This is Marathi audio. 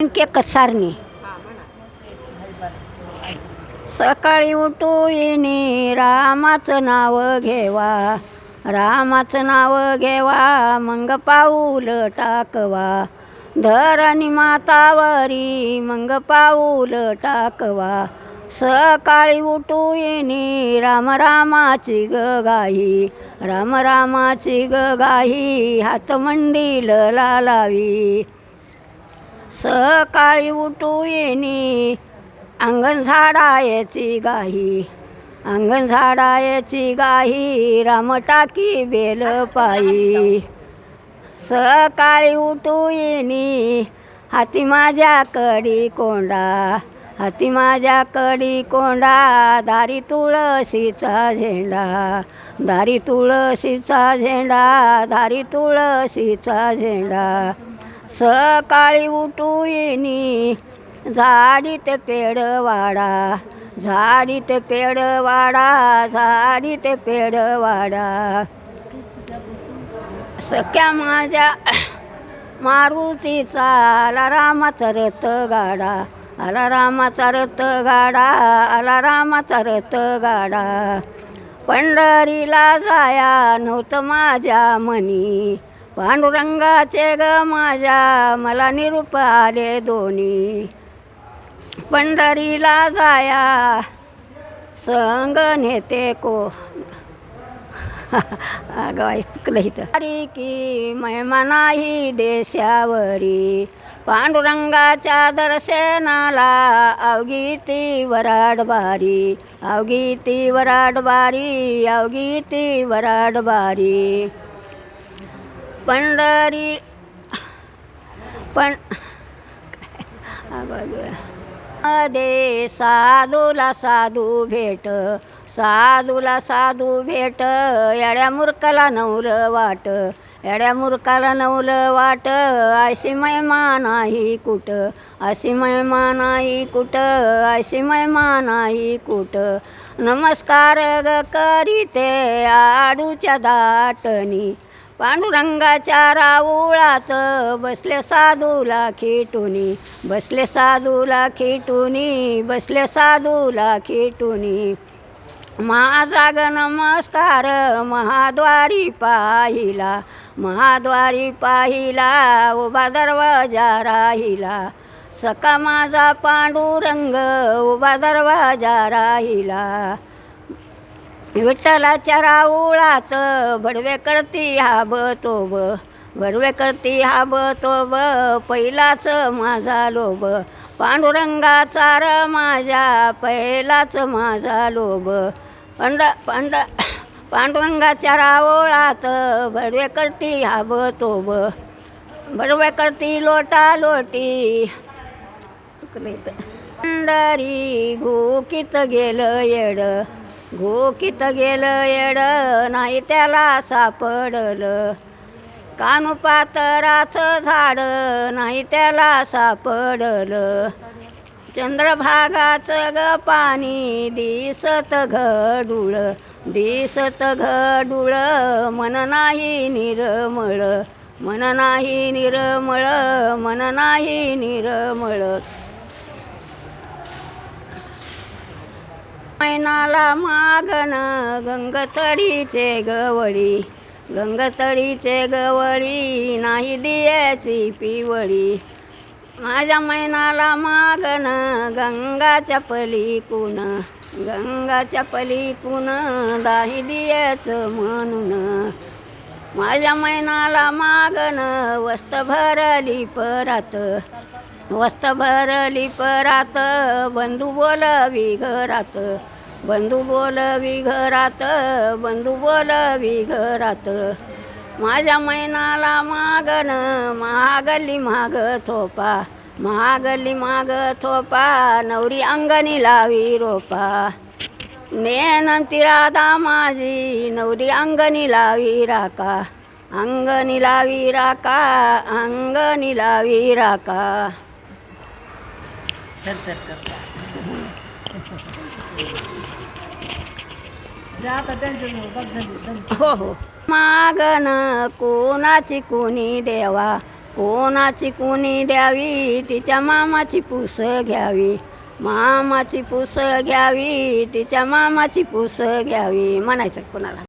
के कसारणी सकाळी उठू येणी रामाचं नाव घेवा. रामाचं नाव घेवा मग पाऊल टाकवा. धरणी मातावरी मग पाऊल टाकवा. सकाळी उठू येणी राम रामाची ग गाई. राम रामाची ग गाई हात मंडील लालावी. सकाळी उठू येणी. अंगण झाडायची गाही अंगण झाडायची गाही रामटाकी बेल पायी. सकाळी उठू येणी. हाती माझ्या कडी कोंडा हाती माझ्या कडी कोंडा. दारी तुळशीचा झेंडा दारी तुळशीचा झेंडा दारी तुळशीचा झेंडा. सकाळी उठू येणी झाडीत पेड वाडा झाडीत पेड वाडा झाडीत पेड वाडा सख्या माझ्या मारुतीचा आला रामाचा रथ गाडा आला रामाचा रथ गाडा आला रामाचा रथ गाडा पंढरीला जाया नव्हतं माझ्या मनी. पांडुरंगाचे ग माझ्या मला निरूप आले दोन्ही. पंढरीला जाया संग नेते को. अगं चुकलं इथं. की महिमा नाही देशावरी. पांडुरंगाच्या दर्शनाला अवगीती ती अवगीती बारी अवगीती ती ती पंढरी. पण दे साधूला साधू भेट. साधूला साधू भेट. येड्या मुरकाला नवलं वाट. येड्या मुरकाला नवलं वाट. अशी महिमा नाही कुठं? अशी महिमा नाही कुठं? अशी महिमा नाही कुठं? नमस्कार ग करीते आडूच्या दाटणी. पांडुरंगाच्या राऊळात बसले साधूला खेटुनी बसले साधूला खेटुनी बसले साधूला खेटुनी. माझा ग नमस्कार महाद्वारी पाहिला महाद्वारी पाहिला उभा दरवाजा राहिला. सका माझा पांडुरंग उभा दरवाजा राहिला. विठ्ठलाच्या राऊळात भडवे करती हा बतोब भडवे करती हा बतोब पहिलाच माझा लोभ. पांडुरंगाचा र माझ्या पहिलाच माझा लोभ. पंड पंड पांडुरंगाच्या राऊळात भडवे करती हा बतोब भडवे करती लोटा लोटी. पंढरी घोकीत गेलं येड. घोकीत गेलं येड नाही त्याला सापडलं. कानू पातराचं झाड नाही त्याला सापडलं. चंद्रभागाचं ग पाणी दिसत घडूळ दिसत घडूळ मन नाही निरमळ. मन नाही निरमळ मन नाही निरमळ. मैनाला मागण गंगतडीचे गवळी. गंगतडीचे गवळी नाही दियाची पिवळी. माझ्या मैनाला मागण गंगाच्या पलीकून. गंगाच्या पलीकून दाही दियाचं म्हणून. माझ्या मैनाला मागण वस्त भरली परात. वस्त भरली परात बंधू बोलवी घरात. बंधू बोलवी घरात बंधू बोलवी घरात माझ्या मैनाला मागन महागली माग थोपा महागली माग थोपा नवरी अंगणी लावी रोपा. नेनंती राधा माझी नवरी अंगणी लावी राका. अंगणी लावी राका अंगणी लावी राका. हो हो. मागण कोणाची कोणी देवा कोणाची कुणी द्यावी? तिच्या मामाची पुस घ्यावी. मामाची पुस घ्यावी तिच्या मामाची पुस घ्यावी म्हणायचं कोणाला?